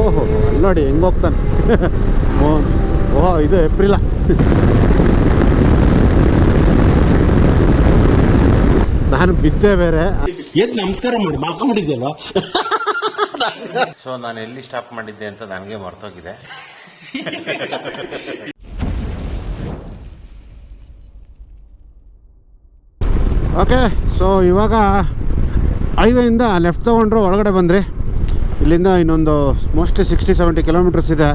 ಓಹೋ ಅಲ್ಲಿ ನೋಡಿ ಹೆಂಗೆ ಹೋಗ್ತಾನೆ. ಓ ಓಹೋ ಇದು ಏಪ್ರಿಲ. ನಾನು ಬಿದ್ದೆ ಬೇರೆ. ಎದ್ ನಮಸ್ಕಾರ ಮಾಡಿ ಮಾಕೊಂಡಿದ್ದೆಲ್ಲ ಸೊ ನಾನು ಎಲ್ಲಿ ಸ್ಟಾಪ್ ಮಾಡಿದ್ದೆ ಅಂತ ನನಗೆ ಮರ್ತೋಗಿದೆ. ಓಕೆ ಸೊ ಇವಾಗ ಹೈವೇಯಿಂದ ಲೆಫ್ಟ್ ತೊಗೊಂಡ್ರು ಒಳಗಡೆ ಬಂದ್ರಿ. ಇಲ್ಲಿಂದ ಇನ್ನೊಂದು ಮೋಸ್ಟ್ಲಿ ಸಿಕ್ಸ್ಟಿ ಸೆವೆಂಟಿ ಕಿಲೋಮೀಟರ್ಸ್ ಇದೆ.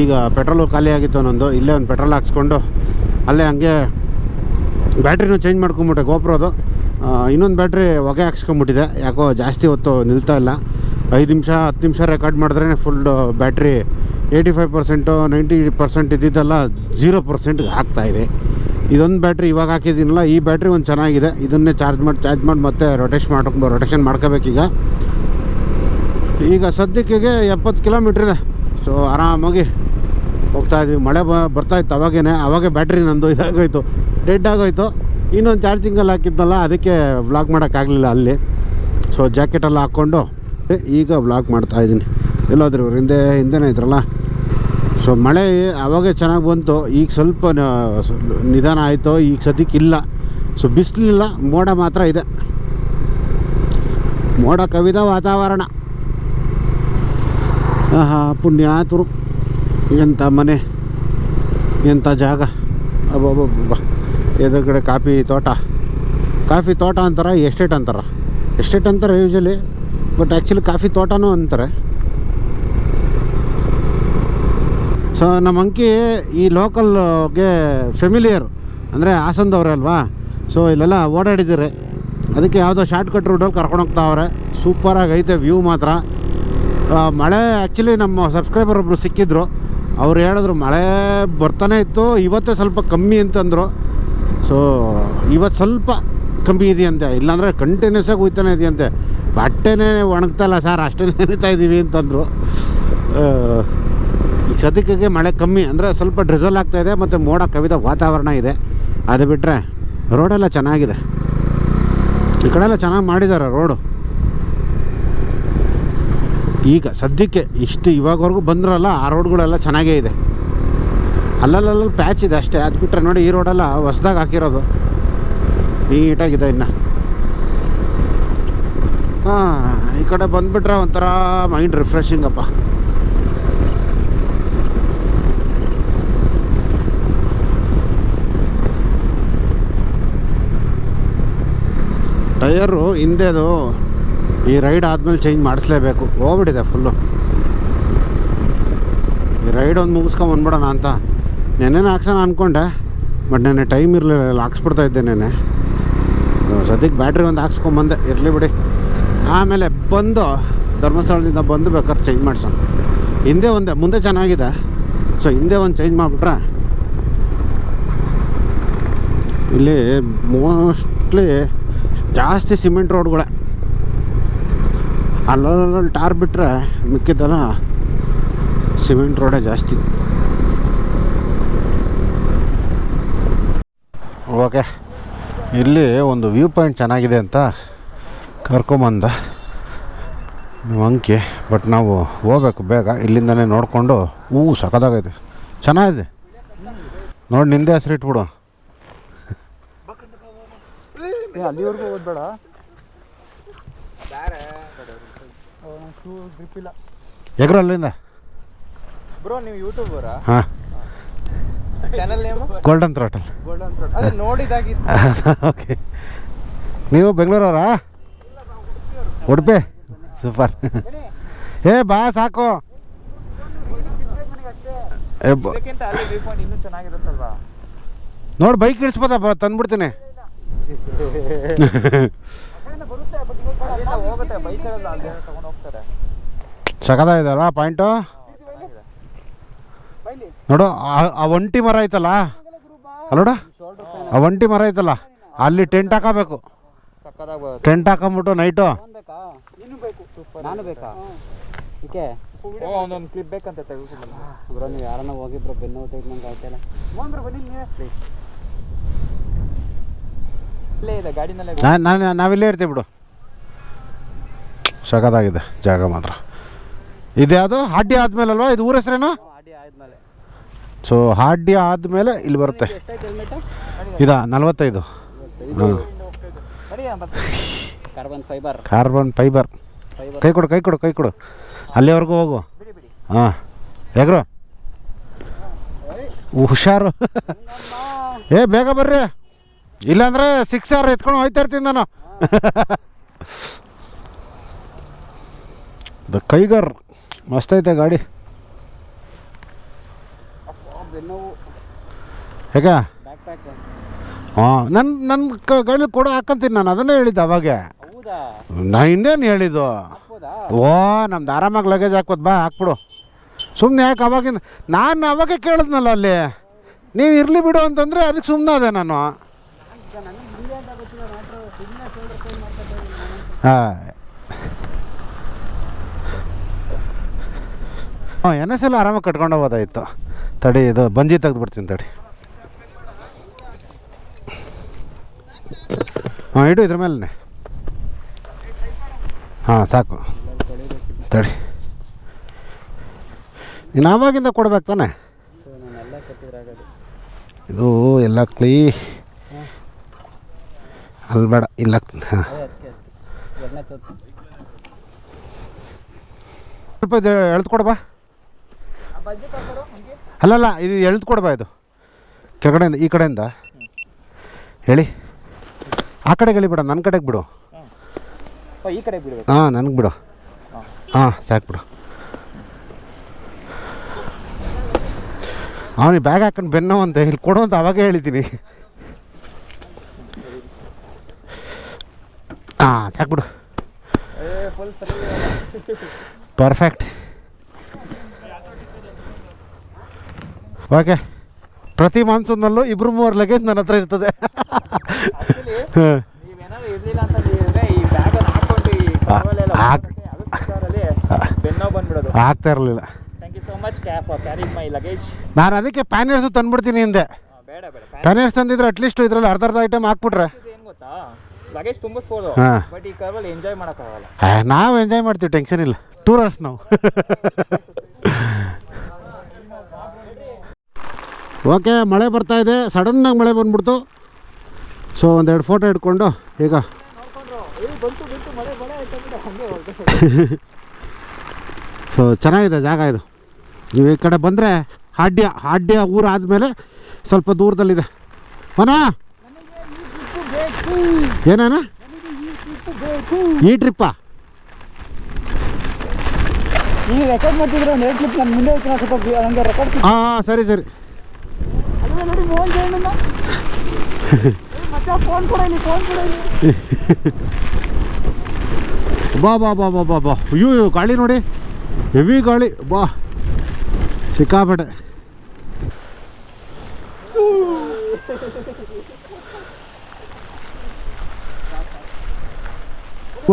ಈಗ ಪೆಟ್ರೋಲು ಖಾಲಿ ಆಗಿತ್ತು ಅನ್ನೊಂದು, ಇಲ್ಲೇ ಒಂದು ಪೆಟ್ರೋಲ್ ಹಾಕ್ಸ್ಕೊಂಡು ಅಲ್ಲೇ ಹಂಗೆ ಬ್ಯಾಟ್ರಿನೂ ಚೇಂಜ್ ಮಾಡ್ಕೊಂಬಿಟ್ಟೆ ಗೋಪ್ರೋದು ಇನ್ನೊಂದು ಬ್ಯಾಟ್ರಿ ಹೊಗೆ ಹಾಕ್ಸ್ಕೊಂಬಿಟ್ಟಿದೆ. ಯಾಕೋ ಜಾಸ್ತಿ ಹೊತ್ತು ನಿಲ್ತಾ ಇಲ್ಲ. ಐದು ನಿಮಿಷ, ಹತ್ತು ನಿಮಿಷ record ಮಾಡಿದ್ರೇ full battery eighty five percent ninety percent ಇದ್ದಿದ್ದೆಲ್ಲ zero ಪರ್ಸೆಂಟ್ಗೆ ಆಗ್ತಾಯಿದೆ ಇದೊಂದು ಬ್ಯಾಟ್ರಿ ಇವಾಗ ಹಾಕಿದ್ದೀನಲ್ಲ, ಈ ಬ್ಯಾಟ್ರಿ ಒಂದು ಚೆನ್ನಾಗಿದೆ. ಇದನ್ನೇ ಚಾರ್ಜ್ ಮಾಡಿ ಚಾರ್ಜ್ ಮಾಡಿ ಮತ್ತೆ ರೊಟೇಷನ್ ಮಾಡ್ಕೊ ರೊಟೇಷನ್ ಮಾಡ್ಕೋಬೇಕೀಗ. ಈಗ ಸದ್ಯಕ್ಕೆ ಎಪ್ಪತ್ತು ಕಿಲೋಮೀಟ್ರ್ ಇದೆ. ಸೊ ಆರಾಮಾಗಿ ಹೋಗ್ತಾ ಇದ್ದೀವಿ ಮಳೆ ಬ, ಬರ್ತಾ ಇತ್ತು ಅವಾಗೇನೆ. ಅವಾಗೆ ಬ್ಯಾಟ್ರಿ ನಂದು ಇದಾಗೋಯ್ತು. ಡೆಡ್ ಆಗೋಯ್ತು. ಇನ್ನೊಂದು ಚಾರ್ಜಿಂಗಲ್ಲಿ ಹಾಕಿದ್ನಲ್ಲ, ಅದಕ್ಕೆ ವ್ಲಾಗ್ ಮಾಡೋಕ್ಕಾಗಲಿಲ್ಲ ಅಲ್ಲಿ. ಸೊ ಜಾಕೆಟೆಲ್ಲ ಹಾಕ್ಕೊಂಡು ಈಗ ವ್ಲಾಗ್ ಮಾಡ್ತಾ ಇದ್ದೀನಿ ಎಲ್ಲೋದ್ರು ಇವ್ರು ಹಿಂದೆ, ಹಿಂದೆನೇ ಇದ್ರಲ್ಲ? ಸೊ ಮಳೆ ಅವಾಗೆ ಚೆನ್ನಾಗಿ ಬಂತು. ಈಗ ಸ್ವಲ್ಪ ನಿಧಾನ ಆಯಿತು. ಈಗ ಸದ್ಯಕ್ಕೆ ಇಲ್ಲ. ಸೊ ಬಿಸಿಲಿಲ್ಲ. ಮೋಡ ಮಾತ್ರ ಇದೆ. ಮೋಡ ಕವಿದ ವಾತಾವರಣ. ಆಹಾ ಆತರು ಎಂಥ ಮನೆ ಎಂಥ ಜಾಗ. ಅಬ್ಬಬ್ಬಬ್ಬ ಎದುರುಗಡೆ ಕಾಫಿ ತೋಟ. ಕಾಫಿ ತೋಟ ಅಂತಾರೆ, ಎಸ್ಟೇಟ್ ಅಂತಾರೆ. ಎಸ್ಟೇಟ್ ಅಂತಾರೆ ಯೂಶಲಿ ಬಟ್ ಆ್ಯಕ್ಚುಲಿ ಕಾಫಿ ತೋಟನೂ ಅಂತಾರೆ. ಸೊ ನಮ್ಮ ಅಂಕಿ ಈ ಲೋಕಲ್ಗೆ ಫೆಮಿಲಿಯರ್ ಅಂದರೆ ಹಾಸನದವ್ರೆ ಅಲ್ವಾ? ಸೊ ಇಲ್ಲೆಲ್ಲ ಓಡಾಡಿದ್ದಾರೆ. ಅದಕ್ಕೆ ಯಾವುದೋ ಶಾರ್ಟ್ ಕಟ್ ರೂಟಲ್ಲಿ ಕರ್ಕೊಂಡೋಗ್ತಾವ್ರೆ ಸೂಪರಾಗೈತೆ ವ್ಯೂ ಮಾತ್ರ. ಮಳೆ ಆ್ಯಕ್ಚುಲಿ ನಮ್ಮ ಸಬ್ಸ್ಕ್ರೈಬರ್ ಒಬ್ಬರು ಸಿಕ್ಕಿದ್ರು. ಅವ್ರು ಹೇಳಿದ್ರು, ಮಳೆ ಬರ್ತಾನೆ ಇತ್ತು, ಇವತ್ತೇ ಸ್ವಲ್ಪ ಕಮ್ಮಿ ಅಂತಂದರು. ಸೊ ಇವತ್ತು ಸ್ವಲ್ಪ ಕಮ್ಮಿ ಇದೆಯಂತೆ. ಇಲ್ಲಾಂದರೆ ಕಂಟಿನ್ಯೂಸ್ ಆಗಿ ಹೋಗ್ತಾನೆ ಇದೆಯಂತೆ. ಬಟ್ಟೆನೇ ಒಣಗ್ತಲ್ಲ ಸರ್, ಅಷ್ಟೇ ನೆನೀತಾ ಇದ್ದೀವಿ ಅಂತಂದರು. ಈಗ ಸದ್ಯಕ್ಕೆ ಮಳೆ ಕಮ್ಮಿ, ಅಂದರೆ ಸ್ವಲ್ಪ ಡ್ರಿಸಲ್ ಇದೆ, ಮತ್ತು ಮೋಡ ಕವಿದ ವಾತಾವರಣ ಇದೆ. ಅದು ಬಿಟ್ಟರೆ ರೋಡೆಲ್ಲ ಚೆನ್ನಾಗಿದೆ. ಈ ಕಡೆ ಎಲ್ಲ ಚೆನ್ನಾಗಿ ಮಾಡಿದ್ದಾರೆ ರೋಡು ಈಗ ಸದ್ಯಕ್ಕೆ ಇಷ್ಟು ಇವಾಗವರೆಗೂ ಬಂದ್ರಲ್ಲ, ಆ ರೋಡ್ಗಳೆಲ್ಲ ಚೆನ್ನಾಗೇ ಇದೆ. ಅಲ್ಲಲ್ಲಲ್ಲಿ ಪ್ಯಾಚ್ ಇದೆ ಅಷ್ಟೇ. ಅದು ಬಿಟ್ಟರೆ ನೋಡಿ ಈ ರೋಡೆಲ್ಲ ಹೊಸ್ದಾಗಿ ಹಾಕಿರೋದು. ನೀಟಾಗಿದೆ ಇನ್ನು. ಹಾಂ, ಈ ಕಡೆ ಬಂದುಬಿಟ್ರೆ ಒಂಥರ ಮೈಂಡ್ ರಿಫ್ರೆಶಿಂಗ್ ಅಪ್ಪ. ಟಯರು ಹಿಂದೆದು ಈ ರೈಡ್ ಆದಮೇಲೆ ಚೇಂಜ್ ಮಾಡಿಸ್ಲೇಬೇಕು. ಹೋಗ್ಬಿಟ್ಟಿದೆ ಫುಲ್ಲು ಈ ರೈಡ್ ಒಂದು ಮುಗಿಸ್ಕೊಂಡು ಬಂದ್ಬಿಡೋಣ ಅಂತ. ನೆನ್ನೆನೇ ಹಾಕ್ಸೋಣ ಅಂದ್ಕೊಂಡೆ ಬಟ್ ನೆನ್ನೆ ಟೈಮ್ ಇರಲಿಲ್ಲ, ಹಾಕ್ಸ್ಬಿಡ್ತಾ ಇದ್ದೆ ನೆನ್ನೆ. ಸದ್ಯಕ್ಕೆ ಬ್ಯಾಟ್ರಿ ಒಂದು ಹಾಕ್ಸ್ಕೊಂಬಂದೆ ಇರಲಿ ಬಿಡಿ. ಆಮೇಲೆ ಬಂದು, ಧರ್ಮಸ್ಥಳದಿಂದ ಬಂದು ಬೇಕಾದ್ರೆ ಚೇಂಜ್ ಮಾಡಿಸೋಣ. ಹಿಂದೆ ಒಂದೇ, ಮುಂದೆ ಚೆನ್ನಾಗಿದೆ. ಸೊ ಹಿಂದೆ ಒಂದು ಚೇಂಜ್ ಮಾಡಿಬಿಟ್ರೆ, ಇಲ್ಲಿ ಮೋಸ್ಟ್ಲಿ ಜಾಸ್ತಿ ಸಿಮೆಂಟ್ ರೋಡ್ಗಳೇ ಅಲ್ಲಲ್ಲಿ ಟಾರ್ ಬಿಟ್ಟರೆ ಮಿಕ್ಕಿದ್ದೆಲ್ಲ ಸಿಮೆಂಟ್ ರೋಡೇ ಜಾಸ್ತಿ. ಓಕೆ, ಇಲ್ಲಿ ಒಂದು ವ್ಯೂ ಪಾಯಿಂಟ್ ಚೆನ್ನಾಗಿದೆ ಅಂತ ಕರ್ಕೊಂಬಂದ ಅಂಕಿ ಬಟ್ ನಾವು ಹೋಗ್ಬೇಕು ಬೇಗ ಇಲ್ಲಿಂದನೇ ನೋಡಿಕೊಂಡು ಹೂ ಸಖತ್ತಾಗೈತೆ ಚೆನ್ನಾಗಿದೆ. ನೋಡಿ, ನಿಂದೆ ಹೆಸರಿಟ್ಬಿಡು ಅಲ್ಲಿವರೆಗೂ ಓದ್ಬೇಡ ಗ್ರಿಪ್ ಇಲ್ಲ. ಎಗ್ರು ಅಲ್ಲಿಂದ? ಬ್ರೋ ನೀವು ಯೂಟ್ಯೂಬರಾ ಹಾಂ. Channel name golden throttle golden throat ಅದು ನೋಡಿದಾಗಿತ್ತು. ಓಕೆ ನೀವು ಬೆಂಗಳೂರವರಾ? ಉಡುಪಿ. ಸೂಪರ್ ಏ ಬಾ ಸಾಕು. ನೋಡಿ ಬೈಕ್ ಇಳಿಸ್ಬೋದ? ಬ ತಂದ್ಬಿಡ್ತೀನಿ. ಹೋಗುತ್ತೆ ಬೈಕಲ್ಲ ಅಲ್ಲಿ ತಗೊಂಡು ಹೋಗ್ತಾರೆ. ಸಖತ್ತಾಗಿದೆಯಲ್ಲ ಪಾಯಿಂಟು? ನೋಡು ಆ- ಆ ಒಂಟಿ ಮರ ಐತಲ್ಲ? ಅಲ್ಲೋಡ ಆ ಒಂಟಿ ಮರ ಐತಲ್ಲ? ಅಲ್ಲಿ ಟೆಂಟ್ ಹಾಕಬೇಕು. ಟೆಂಟ್ ಹಾಕೊಂಬಿಟ್ಟು ನೈಟು ಬೇಕಾ ನೀನು ಬೇಕು? ನಾನು ಬೇಕಾ? ಓಕೆ ಒಂದೊಂದು ಕ್ಲಿಪ್ ಬೇಕಂತ ಬ್ರೋ ನೀವು ಯಾರನ್ನ ಹೋಗಿ ಬ್ರೋ ಬೆನ್ನು ಆಯ್ತಲ್ಲ ಇಲ್ಲೇ ಇದೆ ಗಾಡಿನಲ್ಲೇ ನಾನು ನಾವಿಲ್ಲೇ ಇರ್ತೀವಿ ಬಿಡು. ಸಖತ್ತಾಗಿದೆ ಜಾಗ ಮಾತ್ರ. ಇದ್ಯಾವುದು ಹಾಡ್ಯ ಆದ್ಮೇಲೆ ಅಲ್ವಾ ಇದು ಊರ ಹೆಸರೇನು? ಸೊ ಹಾಡ್ಯ ಆದ್ಮೇಲೆ. ಇಲ್ಲಿ ಬರುತ್ತೆ. ಇದ ಇದಾ ನಲ್ವತ್ತೈದು. ಹಾಂ. ಕಾರ್ಬನ್ ಫೈಬರ್ ಕಾರ್ಬನ್ ಫೈಬರ್ ಕೈ ಕೊಡು ಕೈ ಕೊಡು ಕೈ ಕೊಡು. ಅಲ್ಲಿವರೆಗೂ ಹೋಗು. ಹಾಂ. ಹೇಗ್ರು ಹುಷಾರು. ಏ ಬೇಗ ಬರ್ರಿ. ಇಲ್ಲಾಂದ್ರೆ ಸಿಕ್ಸ್ ಆರ್ ಎತ್ಕೊಂಡು ಹೋಯ್ತಾ ಇರ್ತೀನಿ ನಾನು. The Kiger. ಮಸ್ತ್ ಐತೆ ಗಾಡಿ. ಹೇಗೆ ಹಾಂ ನನ್ನ ನನ್ನ ಗಾಡಿ ಕೊಡು ಹಾಕಂತೀನಿ ನಾನು, ಅದನ್ನೇ ಹೇಳಿದ್ದೆ ಅವಾಗೆ. ನಾ ಇನ್ನೇನು ಹೇಳಿದ್ದು? ಓ, ನಮ್ದು ಆರಾಮಾಗಿ ಲಗೇಜ್ ಹಾಕ್ಬೋದು ಬಾ, ಹಾಕ್ಬಿಡು. ಸುಮ್ಮನೆ ಯಾಕೆ ಅವಾಗಿಂದ, ನಾನು ಅವಾಗೆ ಕೇಳಿದ್ನಲ್ಲ ಅಲ್ಲಿ. ನೀವು ಇರಲಿ ಬಿಡು ಅಂತಂದರೆ ಅದಕ್ಕೆ ಸುಮ್ಮನೆ ಅದೇ ನಾನು. ಹಾಂ ಹಾಂ, ಎನ್ ಎಸ್ ಎಲ್ಲ ಆರಾಮಾಗಿ ಕಟ್ಕೊಂಡು ಹೋಗೋದಾಯಿತು ತಡಿ, ಇದು ಬಂಜಿ ತೆಗೆದ್ಬಿಡ್ತೀನಿ ತಡಿ. ಹಾಂ, ಇಡು ಇದ್ರ ಮೇಲೆ ಹಾಂ, ಸಾಕು. ತಡಿ. ಇನ್ನು ಆವಾಗಿಂದ ಕೊಡ್ಬೇಕು ತಾನೆ? ಇದು ಎಲ್ಲ ಕ್ಲೀ ಅಲ್ಲಿ ಬೇಡ, ಇಲ್ಲ. ಹಾಂ. ಸ್ವಲ್ಪ ಇದು ಎಳ್ದು ಕೊಡ್ಬಾ ಅಲ್ಲಲ್ಲ ಇದು ಎಳ್ದು ಕೊಡ್ಬಾ ಇದು. ಕೆಳಗಡೆಯಿಂದ ಈ ಕಡೆಯಿಂದ. ಹೇಳಿ. ಆ ಕಡೆಗೆ ಹೇಳಿ ಬಿಡ ನನ್ನ ಕಡೆಗೆ ಬಿಡು. ಈ ಕಡೆ ಬಿಡು ಹಾಂ ನನಗೆ ಬಿಡು. ಹಾಂ. ಸಾಕು ಬಿಡು. ಅವನಿಗೆ ಬ್ಯಾಗ್ ಹಾಕೊಂಡು ಬೆನ್ನೋ ಅಂತ ಇಲ್ಲಿ ಕೊಡು ಅಂತ ಅವಾಗೇ ಹೇಳಿದ್ದೀನಿ ಹಾಂ ಸಾಕು ಬಿಡು. Perfect okay. ಪ್ರತಿ ಮಾನ್ಸೂನ್ನಲ್ಲೂ ಇಬ್ಬರು ಮೂವರು ಲಗೇಜ್ ನನ್ನ ಹತ್ರ ಇರ್ತದೆ. ಆಗ್ತಾ ಇರಲಿಲ್ಲ. ನಾನು ಅದಕ್ಕೆ ಪ್ಯಾನೇರ್ಸ್ ತಂದ್ಬಿಡ್ತೀನಿ ಹಿಂದೆ. ಪ್ಯಾನೇರ್ಸ್ ತಂದಿದ್ರೆ ಅಟ್ಲೀಸ್ಟ್ ಇದ್ರಲ್ಲಿ ಅರ್ಧ ಅರ್ಧ ಐಟಮ್ ಹಾಕ್ಬಿಟ್ರೆ ಏನು ಗೊತ್ತಾ? ಲಗೇಜ್ ತುಂಬಿಸ್ಬೋದು ಬಟ್ ಈ ಕರ್ವಲ್ಲಿ ಎಂಜಾಯ್ ಮಾಡೋಕ್ಕಾಗಲ್ಲ. ನಾವು ಎಂಜಾಯ್ ಮಾಡ್ತೀವಿ ಟೆನ್ಷನ್ ಇಲ್ಲ. ಟೂರರ್ಸ್ ನಾವು ಓಕೆ ಮಳೆ ಬರ್ತಾ ಇದೆ. ಸಡನ್ನಾಗಿ ಮಳೆ ಬಂದ್ಬಿಡ್ತು. ಸೊ ಒಂದೆರಡು ಫೋಟೋ ಇಟ್ಕೊಂಡು ಈಗ. ಸೊ ಚೆನ್ನಾಗಿದೆ ಜಾಗ ಇದು. ನೀವು ಈ ಕಡೆ ಬಂದರೆ ಹಾಡ್ಯ ಹಾಡ್ಯ ಊರು ಆದಮೇಲೆ ಸ್ವಲ್ಪ ದೂರದಲ್ಲಿದೆ. ಮನ? ಏನಾನ? ಈ ಟ್ರಿಪ್ಪಾ ಹಾಂ ಸರಿ ಸರಿ. ಬಾ ಬಾ ಬಾ ಬಾ ಬಾ ಬಾ ಅಯ್ಯೋ ಅಯ್ಯೋ, ಗಾಳಿ ನೋಡಿ ಹೆವಿ ಗಾಳಿ ಬಾ ಸಿಕ್ಕಾಪಟ್ಟೆ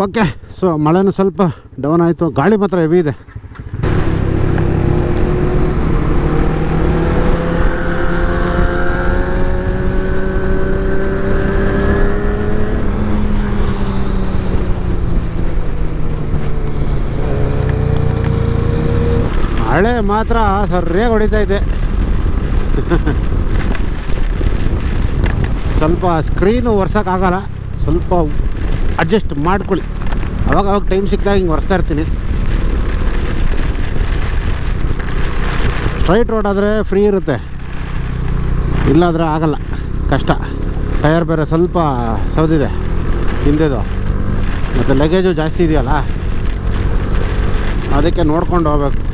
ಓಕೆ ಸೊ ಮಳೆನೂ ಸ್ವಲ್ಪ ಡೌನ್ ಆಯಿತು. ಗಾಳಿ ಮಾತ್ರ ಹೆವಿ ಇದೆ. ಮಳೆ ಮಾತ್ರ ಸರಿಯಾಗಿ ಹೊಡಿತಾ ಇದೆ. ಸ್ವಲ್ಪ ಸ್ಕ್ರೀನು ಒರ್ಸೋಕ್ಕಾಗಲ್ಲ ಸ್ವಲ್ಪ ಅಡ್ಜಸ್ಟ್ ಮಾಡ್ಕೊಳ್ಳಿ. ಅವಾಗ ಅವಾಗ ಟೈಮ್ ಸಿಕ್ಕಿದಾಗ ಹಿಂಗೆ ಒರೆಸ್ತಾ ಇರ್ತೀನಿ. ಸ್ಟ್ರೈಟ್ ರೋಡ್ ಆದರೆ ಫ್ರೀ ಇರುತ್ತೆ. ಇಲ್ಲಾದರೆ ಆಗಲ್ಲ. ಕಷ್ಟ. ಟಯರ್ ಬೇರೆ ಸ್ವಲ್ಪ ಸೌದಿದೆ ಹಿಂದೆದು. ಮತ್ತು ಲಗೇಜು ಜಾಸ್ತಿ ಇದೆಯಲ್ಲ? ಅದಕ್ಕೆ ನೋಡ್ಕೊಂಡು ಹೋಗ್ಬೇಕು.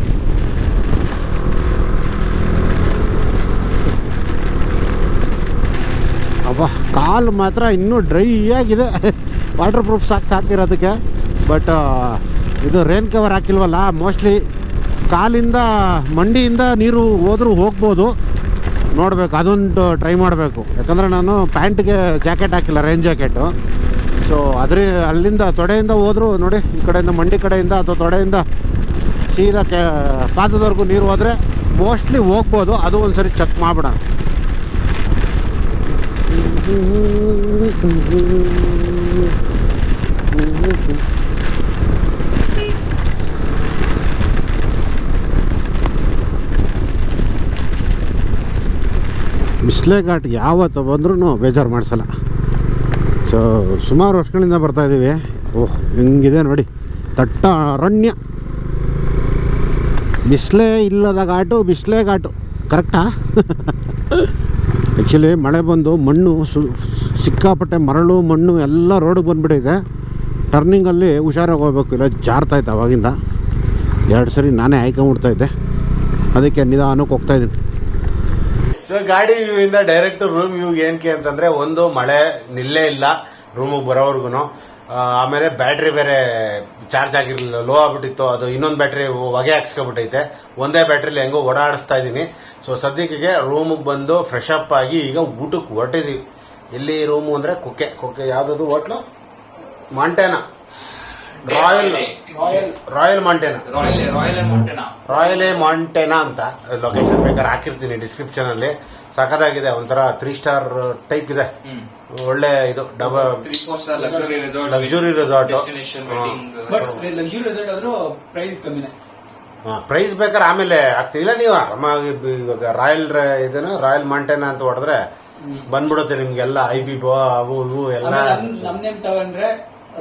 ಕಾಲು ಮಾತ್ರ ಇನ್ನೂ ಡ್ರೈ ಆಗಿದೆ. ವಾಟರ್ ಪ್ರೂಫ್ ಸಾಕು ಸಾಕಿರೋದಕ್ಕೆ ಬಟ್ ಇದು ರೇನ್ ಕವರ್ ಹಾಕಿಲ್ವಲ್ಲ ಮೋಸ್ಟ್ಲಿ ಕಾಲಿಂದ, ಮಂಡಿಯಿಂದ ನೀರು ಹೋದರೂ ಹೋಗ್ಬೋದು. ನೋಡಬೇಕು, ಅದೊಂದು ಟ್ರೈ ಮಾಡಬೇಕು. ಯಾಕಂದರೆ ನಾನು ಪ್ಯಾಂಟ್ಗೆ ಜಾಕೆಟ್ ಹಾಕಿಲ್ಲ ರೈನ್ ಜಾಕೆಟು ಸೊ ಅದ್ರ, ಅಲ್ಲಿಂದ ತೊಡೆಯಿಂದ ಹೋದರೂ ನೋಡಿ, ಈ ಕಡೆಯಿಂದ ಮಂಡಿ ಕಡೆಯಿಂದ ಅಥವಾ ತೊಡೆಯಿಂದ ಸೀದಾ ಕೆ, ಪಾದದವರೆಗೂ ನೀರು ಹೋದರೆ ಮೋಸ್ಟ್ಲಿ ಹೋಗ್ಬೋದು. ಅದು ಒಂದು ಸರಿ ಚೆಕ್ ಮಾಡ್ಬಿಡೋಣ. ಬಿಸ್ಲೆ ಘಾಟ್ ಯಾವತ್ತು ಬಂದ್ರೂ ಬೇಜಾರು ಮಾಡಿಸಲ್ಲ. ಸೊ, ಸುಮಾರು ವರ್ಷಗಳಿಂದ ಬರ್ತಾ ಇದ್ದೀವಿ ಓಹ್, ಹಿಂಗಿದೆ ನೋಡಿ. ದಟ್ಟ ಅರಣ್ಯ ಬಿಸ್ಲೇ ಇಲ್ಲದ ಘಾಟು, ಬಿಸಿಲೇ ಘಾಟು. ಕರೆಕ್ಟಾ? ಆ್ಯಕ್ಚುಲಿ ಮಳೆ ಬಂದು ಮಣ್ಣು ಸು ಸಿಕ್ಕಾಪಟ್ಟೆ ಮರಳು, ಮಣ್ಣು ಎಲ್ಲ ರೋಡಿಗೆ ಬಂದುಬಿಟ್ಟಿದೆ. ಟರ್ನಿಂಗಲ್ಲಿ ಹುಷಾರಾಗಿ ಹೋಗ್ಬೇಕು. ಇಲ್ಲ ಜಾರ್ತಾಯ್ತು ಅವಾಗಿಂದ. ಎರಡು ಸರಿ ನಾನೇ ಹಾಯ್ಕೊಂಡ್ಬಿಡ್ತಾ ಇದ್ದೆ ಅದಕ್ಕೆ ನಿಧಾನಕ್ಕೆ ಹೋಗ್ತಾ ಇದ್ದೀನಿ. ಸೊ ಗಾಡಿ ಇಂದ ಡೈರೆಕ್ಟ್ ರೂಮ್ ವ್ಯೂ ಏನಕ್ಕೆ ಅಂತಂದ್ರೆ, ಒಂದು ಮಳೆ ನಿಲ್ಲೇ ಇಲ್ಲ. ರೂಮಿಗೆ ಬರೋವರ್ಗು ಆಮೇಲೆ ಬ್ಯಾಟ್ರಿ ಬೇರೆ ಚಾರ್ಜ್ ಆಗಿರಲಿಲ್ಲ ಲೋ ಆಗ್ಬಿಟ್ಟಿತ್ತು. ಅದು ಇನ್ನೊಂದು ಬ್ಯಾಟ್ರಿ ಹೊಗೆ ಹಾಕ್ಸ್ಕೊಬಿಟ್ಟೈತೆ ಒಂದೇ ಬ್ಯಾಟ್ರಿಲಿ ಹೆಂಗೋ ಓಡಾಡಿಸ್ತಾ ಇದ್ದೀನಿ ಸೊ ಸದ್ಯಕ್ಕೆ ರೂಮಿಗೆ ಬಂದು ಫ್ರೆಶ್ ಅಪ್ ಆಗಿ ಈಗ ಊಟಕ್ಕೆ ಹೊರಟಿದ್ದೀವಿ ಎಲ್ಲಿ ರೂಮು ಅಂದರೆ ಕುಕ್ಕೆ. ಕುಕ್ಕೆ ಯಾವುದಾದ್ರು hotel Montana royal royal Montana royal royal Montana royal A Montana ಅಂತ ಲೊಕೇಶನ್ ಬೇಕಾದ್ರೆ ಹಾಕಿರ್ತೀನಿ ಡಿಸ್ಕ್ರಿಪ್ಷನ್ ಅಲ್ಲಿ. ಸಖತ್ತಾಗಿದೆ ಒಂಥರ ತ್ರೀ ಸ್ಟಾರ್ ಟೈಪ್ ಇದೆ. ಒಳ್ಳೆ ಇದು double three four star luxury resort luxury resort destination wedding but luxury resort ಆದ್ರೂ ಪ್ರೈಸ್ ಕಮ್ಮಿನೇ. ಪ್ರೈಸ್ ಬೇಕಾದ್ರೆ ಆಮೇಲೆ ಆಗ್ತಿಲ್ಲ ಇಲ್ಲ ನೀವು ಆರಾಮಾಗಿ ಇವಾಗ ರಾಯಲ್ ಇದನ್ನ ರಾಯಲ್ ಮಾಂಟೇನಾ ಅಂತ ಹೊಡೆದ್ರೆ ಬಂದ್ಬಿಡುತ್ತೆ ನಿಮ್ಗೆಲ್ಲ. ಐ ಬಿ ಬೋ ಅವು ಇವು ಎಲ್ಲ. ನಮ್ದೇನ್ ತಗೊಂಡ್ರೆ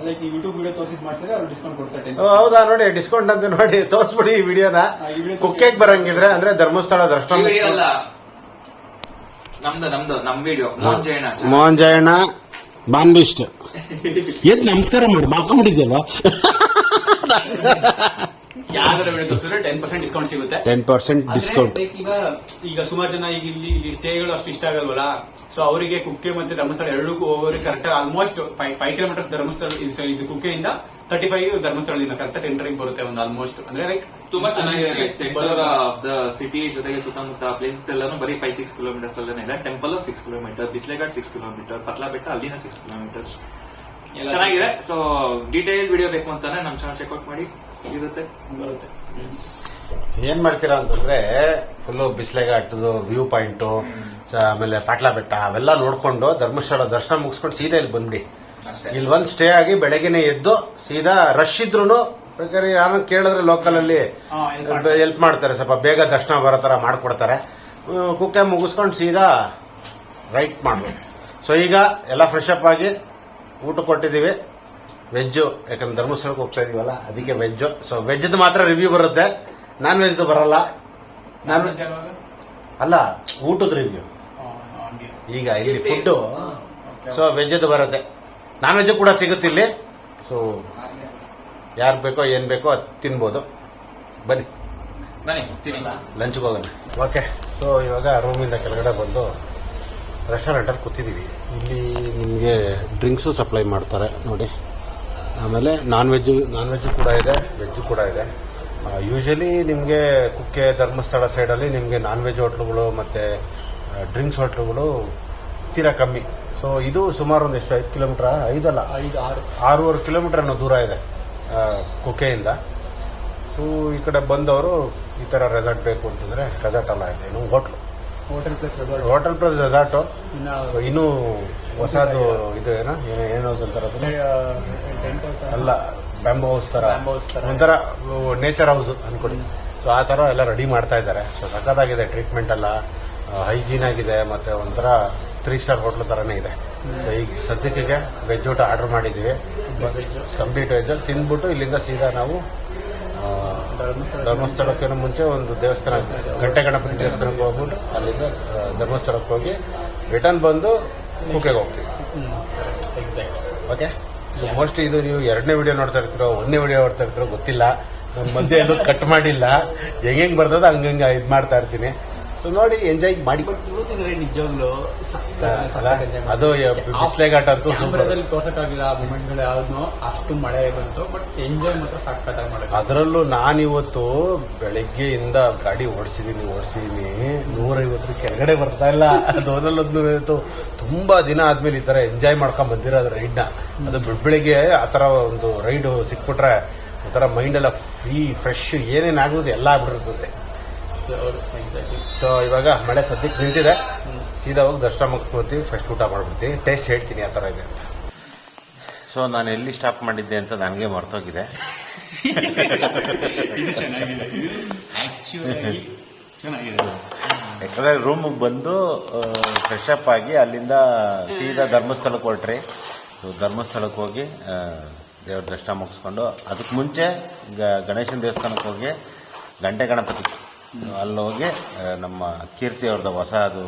ಲೈಕ್ ಯೂಟ್ಯೂಬ್ ವಿಡಿಯೋ ತೋರಿಸಿದ್ ಮಾಡ್ಸಿದ್ರೆ ಅವ್ರು ಡಿಸ್ಕೌಂಟ್ ಕೊಡ್ತಾರೆ ಓ, ಹೌದಾ? ನೋಡಿ ಡಿಸ್ಕೌಂಟ್ ಅಂತ ನೋಡಿ ತೋರಿಸ್ಬಿಡಿ ಈ ವಿಡಿಯೋನ ಆ, ಈ ಕುಕ್ಕೆಗೆ ಬರಂಗಿದ್ರೆ ಅಂದ್ರೆ ಧರ್ಮಸ್ಥಳ ದರ್ಶನ ವಿಡಿಯೋ ಅಲ್ಲ. ನಮ್ದು ನಮ್ದು ನಮ್ ವಿಡಿಯೋ ಮೋಹನ್ ಜೈನ ಮೋಹನ್ ಜಯಣ್ಣ ಬಾನ್ಬಿಸ್ಟ್ ಎದ್ ನಮಸ್ಕಾರ ಮಾಡಿ ಮಾಕೊಂಡ್ಬಿಟ್ಟಿದ್ಯಲ್ಲ ಯಾವ್ದಾರ ವಿಡಿಯೋ ತೋರಿಸಿದ್ರೆ ಟೆನ್ ಪರ್ಸೆಂಟ್ ಡಿಸ್ಕೌಂಟ್ ಸಿಗುತ್ತೆ. ಟೆನ್ ಪರ್ಸೆಂಟ್ ಆದ್ರೆ ಡಿಸ್ಕೌಂಟ್ like ಈಗ ಈಗ ಸುಮಾರು ಜನ ಈಗ ಇಲ್ಲಿ ಇಲ್ಲಿ ಸ್ಟೇಗಳು ಅಷ್ಟು ಇಷ್ಟ ಆಗಲ್ವಲ್ಲ? ಸೊ ಅವರಿಗೆ ಕುಕ್ಕೆ ಮತ್ತೆ ಧರ್ಮಸ್ಥಳ ಎರಡಕ್ಕೂ ಹೋಗೋರಿಗೆ correct almost five five kilometres Dharmasthala ಇದು- ಇದು ಕುಕ್ಕೆಯಿಂದ ತರ್ಟಿ ಫೈವ್ ಧರ್ಮಸ್ಥಳದಿಂದ ಕರೆಕ್ಟ್ ಸೆಂಟರ್ಗೆ ಬರುತ್ತೆ ಒಂದು ಆಲ್ಮೋಸ್ಟ್ ಅಂದ್ರೆ ಲೈಕ್ ತುಂಬಾ ಚೆನ್ನಾಗಿದೆ ಸೆಂಟರ್ ಆಫ್ ದ ಸಿಟಿ ಜೊತೆಗೆ ಸುತ್ತಮುತ್ತ ಪ್ಲೇಸಸ್ ಎಲ್ಲಾನು ಬರೀ ಫೈವ್ ಸಿಕ್ಸ್ ಕಿಲೋಮೀಟರ್ಸ್ ಅಲ್ಲೇ ಇದೆ. Temple six kilometre Bisleghat six kilometre Patla Betta ಅಲ್ಲಿನ ಸಿಕ್ಸ್ ಕಿಲೋಮೀಟರ್ಸ್ ಚೆನ್ನಾಗಿದೆ. ಸೊ ಡೀಟೇಲ್ ವಿಡಿಯೋ ಬೇಕು ಅಂತಾನೆ ನಮ್ ಚಾನಲ್ ಚೆಕ್ಔಟ್ ಮಾಡಿ. ಇರುತ್ತೆ. ಬರುತ್ತೆ. ಏನ್ ಮಾಡ್ತೀರಾ ಅಂತಂದ್ರೆ ಫುಲ್ ಬಿಸ್ಲೆಘಾಟದು ವ್ಯೂ ಪಾಯಿಂಟ್ ಆಮೇಲೆ ಪಾಟ್ಲಾ ಬೆಟ್ಟ ಅವೆಲ್ಲ ನೋಡ್ಕೊಂಡು ಧರ್ಮಸ್ಥಳ ದರ್ಶನ ಮುಗಿಸ್ಕೊಂಡು ಸೀದಾ ಇಲ್ಲಿ ಬಂದ್ಬಿಡಿ ಇಲ್ಲಿ ಒಂದ್ ಸ್ಟೇ ಆಗಿ ಬೆಳಗ್ಗೆನೆ ಎದ್ದು ಸೀದಾ ರಶ್ ಇದ್ರು ಬೇಕಾದ್ರೆ ಯಾರು ಕೇಳಿದ್ರೆ ಲೋಕಲ್ ಅಲ್ಲಿ. ಹೆಲ್ಪ್ ಮಾಡ್ತಾರೆ. ಸ್ವಲ್ಪ ಬೇಗ ದರ್ಶನ ಬರೋ ತರ ಮಾಡ್ಕೊಡ್ತಾರೆ. ಕುಕ್ಕೆ ಮುಗಿಸ್ಕೊಂಡು ಸೀದಾ ರೈಟ್ ಮಾಡ್ಬೋದು ಸೊ ಈಗ ಎಲ್ಲ ಫ್ರೆಶ್ ಅಪ್ ಆಗಿ ಊಟ ಕೊಟ್ಟಿದ್ದೀವಿ. ವೆಜ್ಜು ಯಾಕಂದ್ರೆ ಧರ್ಮಸ್ಥಳಕ್ಕೆ ಹೋಗ್ತಾ ಇದೀವಲ್ಲ ಅದಕ್ಕೆ ವೆಜ್ಜು ಸೊ ವೆಜ್ದು ಮಾತ್ರ ರಿವ್ಯೂ ಬರುತ್ತೆ. ನಾನ್ ವೆಜ್ ಬರಲ್ಲ. ನಾನು ಅಲ್ಲ ಊಟದ ರಿವ್ಯೂ ಈಗ ಇಲ್ಲಿ ಫುಡ್ ಸೊ ವೆಜ್ಜದು ಬರುತ್ತೆ. ನಾನ್ ವೆಜ್ ಕೂಡ ಸಿಗುತ್ತೆ ಇಲ್ಲಿ. ಸೊ ಯಾರು ಬೇಕೋ ಏನ್ ಬೇಕೋ ಅದು ತಿನ್ಬೋದು. ಬನ್ನಿ. ಬನ್ನಿ ಲಂಚ್ಗೆ ಹೋಗೋಣ. ಓಕೆ ಸೊ ಇವಾಗ ರೂಮಿಂದ ಕೆಳಗಡೆ ಬಂದು ರೆಸ್ಟೋರೆಂಟಲ್ಲಿ ಕೂತಿದ್ದೀವಿ ಇಲ್ಲಿ ನಿಮಗೆ ಡ್ರಿಂಕ್ಸು ಸಪ್ಲೈ ಮಾಡ್ತಾರೆ. ನೋಡಿ. ಆಮೇಲೆ ನಾನ್ ವೆಜ್ಜು ನಾನ್ ವೆಜ್ಜು ಕೂಡ ಇದೆ ವೆಜ್ಜು ಕೂಡ ಇದೆ. ಯೂಶಲಿ ನಿಮಗೆ ಕುಕ್ಕೆ ಧರ್ಮಸ್ಥಳ ಸೈಡಲ್ಲಿ ನಿಮಗೆ ನಾನ್ ವೆಜ್ ಹೋಟ್ಲುಗಳು ಮತ್ತು ಡ್ರಿಂಕ್ಸ್ ಹೋಟ್ಲುಗಳು ತೀರಾ ಕಮ್ಮಿ. ಸೊ ಇದು ಸುಮಾರು ಒಂದು ಎಷ್ಟು ಐದು ಕಿಲೋಮೀಟ್ರ? ಐದಲ್ಲ? ಐದು ಆರು. ಆರೂವರೆ ಕಿಲೋಮೀಟರ್ ಅನ್ನೋ ದೂರ ಇದೆ ಕುಕ್ಕೆಯಿಂದ. ಸೊ ಈ ಕಡೆ ಬಂದವರು ಈ ಥರ ರೆಸಾರ್ಟ್ ಬೇಕು ಅಂತಂದರೆ ರೆಸಾರ್ಟ್ ಅಲ್ಲ ಇದೆ ಇನ್ನು hotel hotel plus resort hotel plus resort ಇನ್ನ ಹೊಸದು ಇದು. ಏನೋ? ಏನೋ ಏನು ಅಂತಾರೆ ಅಲ್ಲ ಬ್ಯಾಂಬೋ ಹೌಸ್ ತರ. ಒಂಥರ ನೇಚರ್ ಹೌಸ್ ಅನ್ಕೊಡಿ. ಸೊ ಆ ತರ ಎಲ್ಲ ರೆಡಿ ಮಾಡ್ತಾ ಇದ್ದಾರೆ. ಸೊ ಸಖತ್ತಾಗಿದೆ ಟ್ರೀಟ್ಮೆಂಟ್ ಎಲ್ಲ. ಹೈಜೀನ್ ಆಗಿದೆ ಮತ್ತೆ ಒಂಥರ ತ್ರೀ ಸ್ಟಾರ್ ಹೋಟ್ಲ್ ತರನೇ ಇದೆ. ಸೊ ಈಗ ಸದ್ಯಕ್ಕೆ ವೆಜ್ ಊಟ ಆರ್ಡರ್ ಮಾಡಿದ್ದೀವಿ ಕಂಪ್ಲೀಟ್ ವೆಜ್ ತಿಂದ್ಬಿಟ್ಟು ಇಲ್ಲಿಂದ ಸೀದಾ ನಾವು ಆ, ಧರ್ಮಸ್ಥಳಕ್ಕೇನು ಮುಂಚೆ ಒಂದು ದೇವಸ್ಥಾನ ಗಂಟೆ ಗಣಪತಿ ದೇವಸ್ಥಾನಕ್ಕೆ ಹೋಗ್ಬಿಟ್ಟು ಅಲ್ಲಿಂದ ಆ, ಧರ್ಮಸ್ಥಳಕ್ಕೆ ಹೋಗಿ ರಿಟರ್ನ್ ಬಂದು ಕುಕ್ಕೆಗೆ ಹೋಗ್ತೀವಿ. ಎಕ್ಸಾಕ್ಟ್ ಓಕೆ ಮೋಸ್ಟ್ಲಿ ಇದು ನೀವು ಎರಡನೇ ವಿಡಿಯೋ ನೋಡ್ತಾ ಇರ್ತೀರೋ, ಒಂದನೇ ವಿಡಿಯೋ ನೋಡ್ತಾ ಇರ್ತೀರೋ ಗೊತ್ತಿಲ್ಲ. ನಮ್ಮ ಮಧ್ಯೆ ಎಲ್ಲೂ ಕಟ್ ಮಾಡಿಲ್ಲ. ಹೆಂಗ್ ಬರ್ತದೋ ಹಂಗಂಗೆ ಇದು ಮಾಡ್ತಾ ಇರ್ತೀನಿ. ಸೊ ನೋಡಿ ಎಂಜಾಯ್ ಮಾಡಿ. ಬಟ್ ಇವತ್ತಿನ ನಿಜವಾಗ್ಲು ಅಲ್ಲ? ಅದು ಬಿಸ್ಲೆಘಾಟ ಅಂತೂ. ಕ್ಯಾಮ್ರಾದಲ್ಲಿ ತೋರ್ಸಕ್ಕಾಗಿಲ್ಲ ಆ ಗಳು ಯಾವ್ದು ಅಷ್ಟು ಮಳೆ ಬಂತು ಬಟ್ ಎಂಜಾಯ್ ಮಾತ್ರ ಸಖತ್ತಾಗಿ ಮಾಡಿ ಅದರಲ್ಲೂ ನಾನಿವತ್ತು ಬೆಳಗ್ಗೆಯಿಂದ ಗಾಡಿ ಓಡಿಸಿದೀನಿ ಓಡಿಸಿದೀನಿ. ನೂರೈವತ್ತರ ಕೆಳಗಡೆ ಬರ್ತಾ ಇಲ್ಲ. ಅದು ಒಂದಲ್ಲೊಂದು ಇವತ್ತು ತುಂಬಾ ದಿನ ಆದ್ಮೇಲೆ ಈ ತರ ಎಂಜಾಯ್ ಮಾಡ್ಕೊಂಡ್ ಬಂದಿರೋದು ರೈಡ್ನ ಅದು ಬೆಳಗ್ಗೆ ಆ ತರ ಒಂದು ರೈಡ್ ಸಿಕ್ಬಿಟ್ರೆ ಒಂಥರ ಮೈಂಡ್ ಎಲ್ಲ ಫ್ರೀ ಫ್ರೆಶ್ ಏನೇನು ಆಗೋದು ಎಲ್ಲ ಆಗ್ಬಿಟ್ಟಿರ್ತದೆ. ಸೊ ಇವಾಗ ಮಳೆ ಸದ್ಯಕ್ಕೆ ನಿಂತಿದೆ ಸೀದಾ ಹೋಗಿ ದರ್ಶನ ಮುಗಿಸ್ಕೊಳ್ತೀವಿ ಫಸ್ಟ್ ಊಟ ಮಾಡ್ಬಿಡ್ತೀವಿ. ಟೇಸ್ಟ್ ಹೇಳ್ತೀನಿ ಆ ಥರ ಇದೆ ಅಂತ. ಸೊ ನಾನು ಎಲ್ಲಿ ಸ್ಟಾಪ್ ಮಾಡಿದ್ದೆ ಅಂತ ನನಗೆ ಮರ್ತೋಗಿದೆ. ಇದು ಚೆನ್ನಾಗಿದೆ. ಆಕ್ಚುಲಿ ಯಾಕಂದ್ರೆ ರೂಮ್ ಬಂದು ಫ್ರೆಶ್ ಅಪ್ ಆಗಿ ಅಲ್ಲಿಂದ ಸೀದಾ ಧರ್ಮಸ್ಥಳಕ್ಕೆ ಹೊರಟ್ರಿ. ಸೊ ಧರ್ಮಸ್ಥಳಕ್ಕೆ ಹೋಗಿ ದೇವ್ರ ದರ್ಶನ ಮುಗಿಸ್ಕೊಂಡು ಅದಕ್ಕೆ ಮುಂಚೆ ಗ- ಗಣೇಶನ ದೇವಸ್ಥಾನಕ್ಕೆ ಹೋಗಿ ಗಂಟೆ ಗಣಪತಿ. ಅಲ್ಲಿ ಹೋಗಿ ನಮ್ಮ ಕೀರ್ತಿ ಅವ್ರದ್ದು ಹೊಸ ಅದು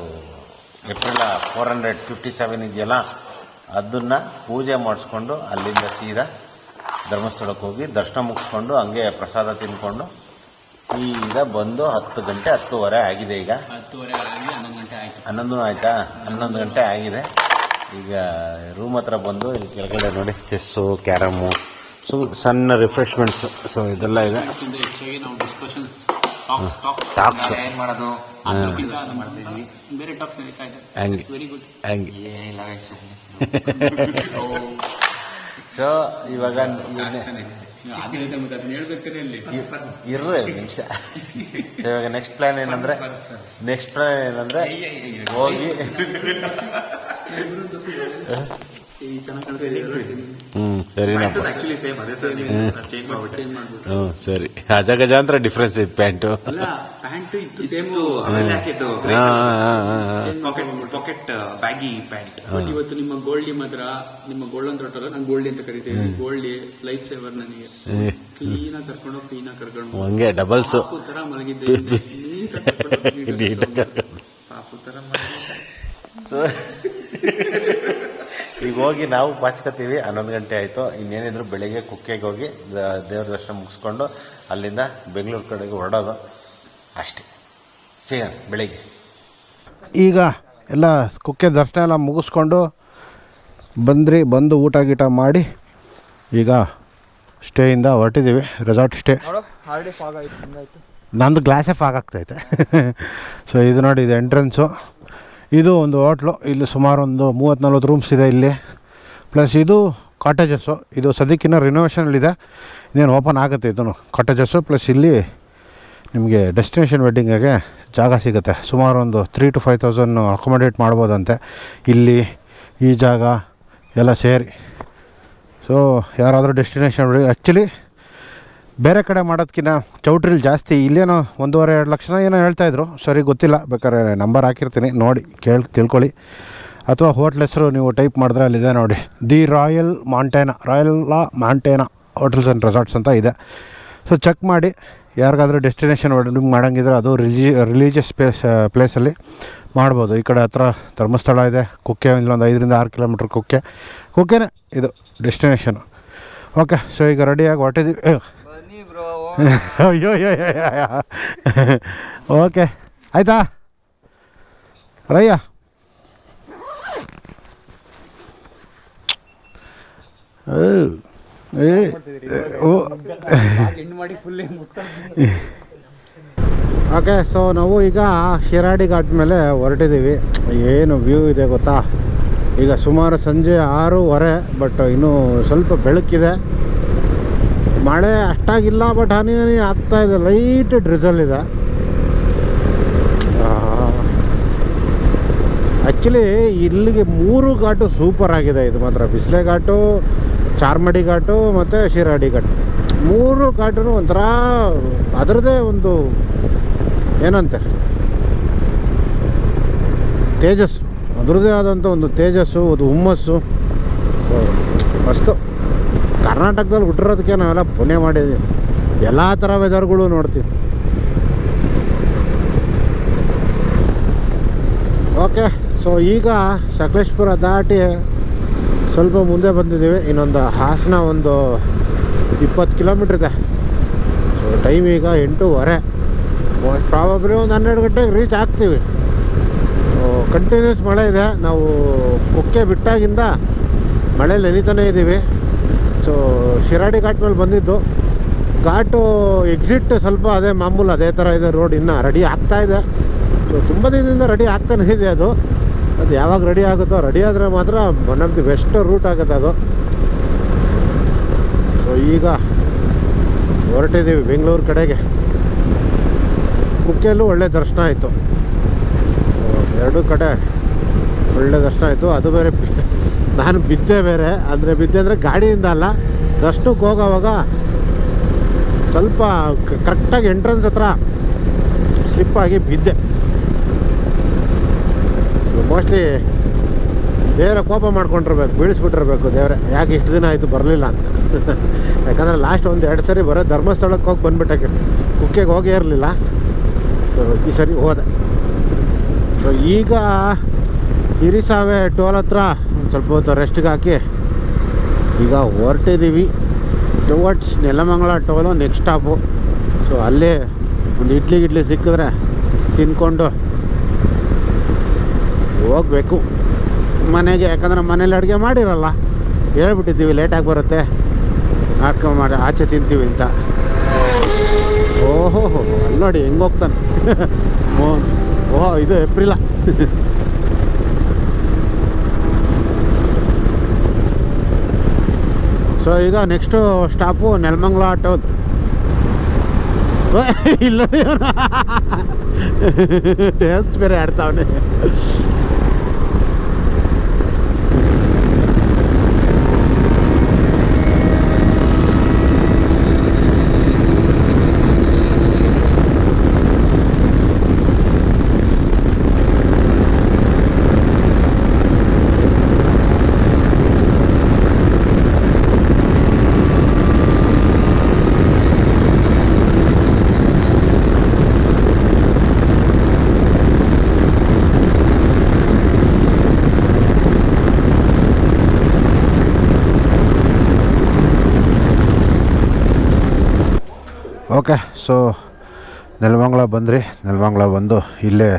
April four hundred fifty seven ಇದೆಯಲ್ಲ ಅದನ್ನು ಪೂಜೆ ಮಾಡಿಸ್ಕೊಂಡು ಅಲ್ಲಿಂದ ಸೀದಾ ಧರ್ಮಸ್ಥಳಕ್ಕೆ ಹೋಗಿ ದರ್ಶನ ಮುಗಿಸ್ಕೊಂಡು ಹಂಗೆ ಪ್ರಸಾದ ತಿಂದ್ಕೊಂಡು ಸೀದಾ ಬಂದು ಹತ್ತು ಗಂಟೆ ಹತ್ತುವರೆ ಆಗಿದೆ ಈಗ. ಹತ್ತುವರೆ ಆಗಿ ಹನ್ನೊಂದು ಗಂಟೆ ಆಯ್ತು. ಹನ್ನೊಂದು ಆಯ್ತಾ? ಹನ್ನೊಂದು ಗಂಟೆ ಆಗಿದೆ. ಈಗ ರೂಮ್ ಹತ್ರ ಬಂದು ಇಲ್ಲಿ ಕೆಳಗಡೆ ನೋಡಿ ಚೆಸ್ಸು ಕ್ಯಾರಮು ಸೊ ಸಣ್ಣ ರಿಫ್ರೆಶ್ಮೆಂಟ್ಸ್ ಸೊ ಇದೆಲ್ಲ ಇದೆ. ಹೆಚ್ಚಾಗಿ ನಾವು ಡಿಸ್ಕಷನ್ಸ್ ಟಾಕ್ಸ್ ಮಾಡೋದು? ಬೇರೆ ಟಾಕ್ಸ್ ನಡೀತಾ ಇದೆ. ಹಂಗೆ. ವೆರಿ ಗುಡ್ ಹಂಗೆ. ಏನಿಲ್ಲ ಸೊ ಇವಾಗ ಇದನ್ನೇ- ಅದೇ ರೀತಿ ಮತ್ತೆ ಅದನ್ನ ಹೇಳ್ಬೇಕಾದ್ರೆ ಇಲ್ಲಿ. ಇ- ನಿಮಿಷ. ಇವಾಗ ನೆಕ್ಸ್ಟ್ ಪ್ಲಾನ್ ಏನಂದ್ರೆ ನೆಕ್ಸ್ಟ್ ಪ್ಲಾನ್ ಏನಂದ್ರೆ ಹೋಗಿ ಹ್ಮ್ ಸರಿನಪ್ಪ. ಅದೇ ಸರ್. ಸರಿ ಅಜಗಜಾಂತರ ಡಿಫ್ರೆನ್ಸ್ ಇತ್ತು ಪ್ಯಾಂಟು ಪಾಕೆಟ್ ಬ್ಯಾಗಿ ಪ್ಯಾಂಟ್ ಇವತ್ತು ನಿಮ್ಮ ಗೋಲ್ಡಿ ಮಾತ್ರ ನಿಮ್ಮ ಗೋಲ್ಡ್ ಅಂತ ಥ್ರೋಟಲ್ ನಾನು ಗೋಲ್ಡಿ ಅಂತ ಕರಿತೀವಿ ಗೋಲ್ಡಿ ಲೈಫ್ ಸೇವರ್ ನನಗೆ. ಕ್ಲೀನ್ ಆಗಿ ಕರ್ಕೊಂಡು ಕ್ಲೀನ್ ಆಗಿ ಕರ್ಕೊಂಡು ಹಂಗೆ. ಡಬಲ್ಸ್ ತರ ಮಲಗಿದ್ದೆ ಪಾಪು ತರ ಮಾಡಿ ಸೊ ಈಗ ಹೋಗಿ ನಾವು ಬಾಚ್ಕೋತೀವಿ. ಹನ್ನೊಂದು ಗಂಟೆ ಆಯಿತು. ಇನ್ನೇನಿದ್ರು ಬೆಳಿಗ್ಗೆ ಕುಕ್ಕೆಗೆ ಹೋಗಿ ದ- ದೇವ್ರ ದರ್ಶನ ಮುಗಿಸ್ಕೊಂಡು ಅಲ್ಲಿಂದ ಬೆಂಗಳೂರು ಕಡೆಗೆ ಹೊರಡೋದು ಅಷ್ಟೇ. ಸಿಗೋಣ ಬೆಳಿಗ್ಗೆ. ಈಗ ಎಲ್ಲ ಕುಕ್ಕೆ ದರ್ಶನ ಎಲ್ಲ ಮುಗಿಸ್ಕೊಂಡು ಬಂದ್ರಿ ಬಂದು ಊಟ ಗೀಟ ಮಾಡಿ ಈಗ ಸ್ಟೇಯಿಂದ ಹೊರಟಿದ್ದೀವಿ. ರೆಸಾರ್ಟ್ ಸ್ಟೇ ನಂದು ಗ್ಲಾಸೇ ಫಾಗ್ ಆಗ್ತೈತೆ. ಸೊ ಇದು ನೋಡಿ ಇದು ಎಂಟ್ರೆನ್ಸು ಇದು ಒಂದು ಹೋಟ್ಲು. ಇಲ್ಲಿ ಸುಮಾರು ಒಂದು ಮೂವತ್ತು ನಲ್ವತ್ತು ರೂಮ್ಸ್ ಇದೆ ಇಲ್ಲಿ. ಪ್ಲಸ್ ಇದು ಕಾಟೇಜಸ್ಸು. ಇದು ಸದ್ಯಕ್ಕಿನ್ನ ರಿನೋವೇಷನಲ್ಲಿದೆ. ಇನ್ನೇನು ಓಪನ್ ಆಗುತ್ತೆ ಇದನ್ನು. ಕಾಟೇಜಸ್ಸು ಪ್ಲಸ್ ಇಲ್ಲಿ ನಿಮಗೆ ಡೆಸ್ಟಿನೇಷನ್ ವೆಡ್ಡಿಂಗಿಗೆ ಜಾಗ ಸಿಗುತ್ತೆ. ಸುಮಾರು ಒಂದು three two five thousand accommodate ಮಾಡ್ಬೋದಂತೆ. ಇಲ್ಲಿ ಈ ಜಾಗ ಎಲ್ಲ ಸೇರಿ. ಸೊ ಯಾರಾದರೂ ಡೆಸ್ಟಿನೇಷನ್ ವೆಡ್ಡಿಂಗ್ ಆ್ಯಕ್ಚುಲಿ ಬೇರೆ ಕಡೆ ಮಾಡೋದಕ್ಕಿಂತ ಚೌಟ್ರಿಲಿ ಜಾಸ್ತಿ. ಇಲ್ಲೇನೋ ಒಂದೂವರೆ, ಎರಡು ಲಕ್ಷನ ಏನೋ ಹೇಳ್ತಾಯಿದ್ರು ಸರಿ, ಗೊತ್ತಿಲ್ಲ. ಬೇಕಾದ್ರೆ ನಂಬರ್ ಹಾಕಿರ್ತೀನಿ. ನೋಡಿ, ಕೇಳಿ, ತಿಳ್ಕೊಳ್ಳಿ. ಅಥವಾ ಹೋಟ್ಲ್ ಹೆಸರು ನೀವು ಟೈಪ್ ಮಾಡಿದ್ರೆ ಅಲ್ಲಿದೆ ನೋಡಿ. The royal Montana, royal la Montana hotels and resorts ಅಂತ ಇದೆ. ಸೊ ಚೆಕ್ ಮಾಡಿ. ಯಾರಿಗಾದರೂ ಡೆಸ್ಟಿನೇಷನ್ ಮಾಡೋಂಗಿದ್ರೆ ಅದು ರಿಲಿ ರಿಲೀಜಿಯಸ್ ಪ್ಲೇಸ್ ಪ್ಲೇಸಲ್ಲಿ ಮಾಡ್ಬೋದು. ಈ ಕಡೆ ಹತ್ರ ಧರ್ಮಸ್ಥಳ ಇದೆ. ಕುಕ್ಕೆ, ಇಲ್ಲೊಂದು ಐದರಿಂದ ಆರು ಕಿಲೋಮೀಟ್ರ್ ಕುಕ್ಕೆ. ಕುಕ್ಕೆನೇ ಇದು ಡೆಸ್ಟಿನೇಷನು. ಓಕೆ ಸೊ ಈಗ ರೆಡಿಯಾಗಿ ಹೊರಟಿದ್ದೀವಿ ಅಯ್ಯೋ ಅಯ್ಯೋ ಓಕೆ ಆಯ್ತಾ? ರಯ್ಯ ಓಕೆ ಸೊ ನಾವು ಈಗ ಶಿರಾಡಿ ಘಾಟ್ ಮೇಲೆ ಹೊರಟಿದ್ದೀವಿ. ಏನು ವ್ಯೂ ಇದೆ ಗೊತ್ತಾ? ಈಗ ಸುಮಾರು ಸಂಜೆ ಆರೂವರೆ ಬಟ್ ಇನ್ನೂ ಸ್ವಲ್ಪ ಬೆಳಕಿದೆ. ಮಳೆ ಅಷ್ಟಾಗಿಲ್ಲ ಬಟ್ ಹನಿ ಹನಿ ಆಗ್ತಾ ಇದೆ. ಲೈಟ್ ಡ್ರಿಸಲ್ ಇದೆ. ಆ್ಯಕ್ಚುಲಿ ಇಲ್ಲಿಗೆ ಮೂರು ಘಾಟು ಸೂಪರ್ ಆಗಿದೆ. ಇದು ಮಾತ್ರ ಬಿಸಿಲೆ ಘಾಟು, ಚಾರ್ಮಡಿ ಘಾಟು ಮತ್ತು ಶಿರಾಡಿ ಘಾಟು. ಮೂರು ಘಾಟು ಒಂಥರ ಅದರದೇ ಒಂದು ಏನಂತೆ? ತೇಜಸ್ಸು. ಅದರದೇ ಆದಂಥ ಒಂದು ತೇಜಸ್ಸು, ಒಂದು ಹುಮ್ಮಸ್ಸು. ಮಸ್ತು. ಕರ್ನಾಟಕದಲ್ಲಿ ಹುಟ್ಟಿರೋದಕ್ಕೆ ನಾವೆಲ್ಲ ಪುಣ್ಯ ಮಾಡಿದ್ದೀವಿ. ಎಲ್ಲ ಥರ ವೆದರ್ಗಳು ನೋಡ್ತೀವಿ. ಓಕೆ ಸೊ ಈಗ ಸಕಲೇಶ್ಪುರ ದಾಟಿ ಸ್ವಲ್ಪ ಮುಂದೆ ಬಂದಿದ್ದೀವಿ. ಇನ್ನೊಂದು ಹಾಸನ ಒಂದು ಇಪ್ಪತ್ತು ಕಿಲೋಮೀಟ್ರ್ ಇದೆ. ಸೊ ಟೈಮ್ ಈಗ ಎಂಟೂವರೆ. ಪ್ರಾಬಬ್ಲಿ ಒಂದು ಹನ್ನೆರಡು ಗಂಟೆಗೆ ರೀಚ್ ಆಗ್ತೀವಿ. ಕಂಟಿನ್ಯೂಸ್ ಮಳೆ ಇದೆ. ನಾವು ಕುಕ್ಕೆ ಬಿಟ್ಟಾಗಿಂದ ಮಳೆ ನೆನಿತಾನೇ ಇದ್ದೀವಿ. ಸೊ, ಶಿರಾಡಿ ಘಾಟ್ ಮೇಲೆ ಬಂದಿದ್ದು. ಘಾಟು ಎಕ್ಸಿಟ್ ಸ್ವಲ್ಪ ಅದೇ ಮಾಮೂಲು ಅದೇ ಥರ ಇದೆ ರೋಡ್ ಇನ್ನೂ ರೆಡಿ ಆಗ್ತಾ ಇದೆ. ಸೊ ತುಂಬ ದಿನದಿಂದ ರೆಡಿ ಆಗ್ತಾನೇ ಇದೆ ಅದು. ಅದು ಯಾವಾಗ ರೆಡಿ ಆಗುತ್ತೋ ರೆಡಿ ಆದರೆ ಮಾತ್ರ one of the best route ಆಗುತ್ತೆ ಅದು. ಸೊ ಈಗ ಹೊರಟಿದ್ದೀವಿ ಬೆಂಗಳೂರು ಕಡೆಗೆ. ಕುಕ್ಕೆಯಲ್ಲೂ ಒಳ್ಳೆ ದರ್ಶನ ಆಯಿತು. ಎರಡೂ ಕಡೆ ಒಳ್ಳೆ ದರ್ಶನ ಆಯಿತು. ಅದು ಬೇರೆ ನಾನು ಬಿದ್ದೆ ಬೇರೆ, ಅಂದರೆ ಬಿದ್ದೆ ಅಂದರೆ ಗಾಡಿಯಿಂದ ಅಲ್ಲ ದರ್ಶನಕ್ಕೆ ಹೋಗೋವಾಗ ಸ್ವಲ್ಪ ಕರೆಕ್ಟಾಗಿ ಎಂಟ್ರೆನ್ಸ್ ಹತ್ರ ಸ್ಲಿಪ್ಪಾಗಿ ಬಿದ್ದೆ. ಮೋಸ್ಟ್ಲಿ ದೇವರ ಕೋಪ ಮಾಡ್ಕೊಂಡಿರ್ಬೇಕು, ಬೀಳಿಸ್ಬಿಟ್ಟಿರ್ಬೇಕು ದೇವರೇ. ಯಾಕೆ ಇಷ್ಟು ದಿನ ಆಯಿತು ಬರಲಿಲ್ಲ ಅಂತ. ಯಾಕಂದರೆ ಲಾಸ್ಟ್ ಒಂದು ಎರಡು ಸರಿ ಬರೋ ಧರ್ಮಸ್ಥಳಕ್ಕೆ ಹೋಗಿ ಬಂದ್ಬಿಟ್ಟೆ ಕುಕ್ಕೆಗೆ ಹೋಗೇ ಇರಲಿಲ್ಲ. ಈ ಸರಿ ಹೋದೆ. ಸೊ ಈಗ ಹಿರಿಸಾವೆ ಟೋಲ್ ಹತ್ರ ಸ್ವಲ್ಪ ಹೊತ್ತು ರೆಸ್ಟ್ಗೆ ಹಾಕಿ ಈಗ ಹೊರಟಿದ್ದೀವಿ towards Nelamangala toll next stop so ಅಲ್ಲೇ ಒಂದು ಇಡ್ಲಿ ಗಿಡ್ಲಿ ಸಿಕ್ಕಿದ್ರೆ ತಿಂದ್ಕೊಂಡು ಹೋಗಬೇಕು. ಮನೆಗೆ, ಯಾಕಂದರೆ ಮನೇಲಿ ಅಡುಗೆ ಮಾಡಿರಲ್ಲ. ಹೇಳ್ಬಿಟ್ಟಿದ್ದೀವಿ ಲೇಟಾಗಿ ಬರುತ್ತೆ. ಹಾಕೊಂಡು ಮಾಡಿ ಆಚೆ ತಿಂತೀವಿ ಅಂತ. ಓಹೋ ಅಲ್ಲಿ ನೋಡಿ ಹೆಂಗೆ ಹೋಗ್ತಾನೆ. ಓಹೋ, ಇದು ಏಪ್ರಿಲ ಸೊ ಈಗ ನೆಕ್ಸ್ಟು ಸ್ಟಾಪು ನೆಲಮಂಗ್ಲ ಆಟೋ. ಇಲ್ಲ ಬೇರೆ ಆಡ್ತಾವನೆ ಓಕೆ ಸೊ ನೆಲಮಂಗ್ಲ ನೆಲಮಂಗ್ಲ ಬಂದು ಇಲ್ಲೇ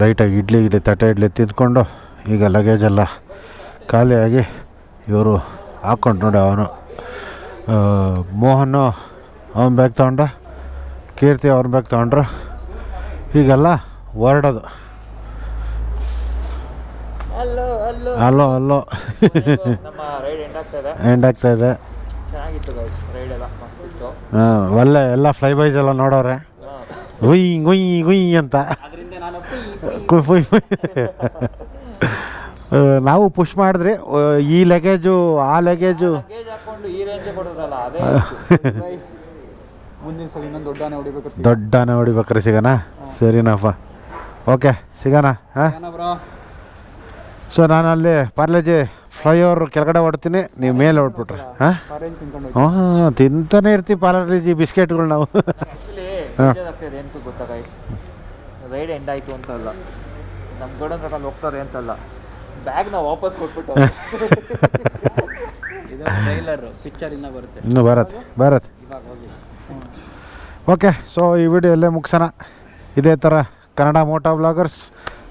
ಲೈಟಾಗಿ ಇಡ್ಲಿ ಇಡ್ಲಿ ತಟ್ಟೆ ಇಡ್ಲಿ ತಿಂದ್ಕೊಂಡು ಈಗ ಲಗೇಜ್ ಎಲ್ಲ ಖಾಲಿಯಾಗಿ ಇವರು ಹಾಕ್ಕೊಂಡು ನೋಡಿ ಅವನು. ಮೋಹನು ಅವನ ಬ್ಯಾಗ್ ತೊಗೊಂಡ ಕೀರ್ತಿ ಅವ್ರ ಬ್ಯಾಗ್ ತೊಗೊಂಡ್ರು. ಈಗೆಲ್ಲ ಹೊರಡೋದು. ಅಲ್ಲೋ ಅಲ್ಲೋ. ಎಂಡ್ ಆಗ್ತಾ ಇದೆ. ಹಾಂ ಒಳ್ಳೆ ಎಲ್ಲ ಫ್ಲೈ ಬೈಸ್ ಎಲ್ಲ ನೋಡೋರೆ. ಗುಯ್ ಗುಯ್ ಗುಯ್ ಅಂತ ಕುಯ್ ನಾವು ಪುಷ್ ಮಾಡಿದ್ರೆ ಈ ಲಗೇಜು ಆ ಲಗೇಜು ಲಗೇಜ್ ಹಾಕೊಂಡು ಈ ರೇಂಜ್ ಕೊಡೋದಲ್ಲ ಅದೇ ಮುಂದಿನ ಸಲ ಇನ್ನೊಂದು ದೊಡ್ಡ ಆನೆ ಹೊಡಿಬೇಕಾದ್ರೆ ದೊಡ್ಡ ಆನೆ ಹೊಡಿಬೇಕಾರೆ ಸಿಗೋಣ ಸರಿನಪ್ಪ. ಓಕೆ ಸಿಗೋಣ ಹಾಂ? ಸೊ ನಾನು ಅಲ್ಲಿ ಪಾರ್ಲೇಜಿ ಫ್ಲೈಓವರ್ ಕೆಳಗಡೆ ಹೊಡ್ತೀನಿ ನೀವು ಮೇಲೆ ಹೊಡ್ಬಿಟ್ರೆ ಹಾಂ? ಹಾಂ ತಿಂತಾನೆ ಇರ್ತೀವಿ ಪಾರ್ಲೇಜಿ ಬಿಸ್ಕೆಟ್ಗಳು ನಾವು. ಆಗ್ತಿದೆ ಎಂತ ಗೊತ್ತಾ ಗೈಸ್ ರೈಡ್ ಎಂಡ್ ಆಯಿತು ಅಂತ ಅಲ್ಲ ನಮ್ಮ ಗೋಡನ್ ರಕಲ್ಲಿ ಹೋಗ್ತಾರೆ ಅಂತಲ್ಲ. ಬ್ಯಾಗ್ನ ವಾಪಸ್ ಕೊಟ್ಬಿಟ್ಟು. ಇದು ಟ್ರೈಲರ್ ಪಿಕ್ಚರ್ ಇನ್ನ ಬರುತ್ತೆ. ಇನ್ನು ಬರತ್ತೆ ಬರತ್ತೆ. ಇವಾಗ ಹೋಗಿ. ಓಕೆ ಸೊ ಈ ವಿಡಿಯೋ ಎಲ್ಲೇ ಮುಗಿಸೋಣ. ಇದೇ ಥರ Kannada moto bloggers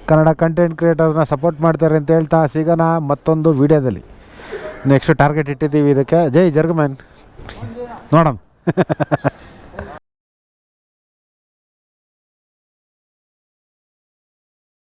Kannada content ಕ್ರಿಯೇಟರ್ನ support ಮಾಡ್ತಾರೆ ಅಂತ ಹೇಳ್ತಾ ಸಿಗೋಣ ಮತ್ತೊಂದು ವಿಡಿಯೋದಲ್ಲಿ. ನೆಕ್ಸ್ಟ್ ಟಾರ್ಗೆಟ್ ಇಟ್ಟಿದ್ದೀವಿ ಇದಕ್ಕೆ. ಜೈ ಜರ್ಗಮ್ಯಾನ್ ನೋಡೋಣ.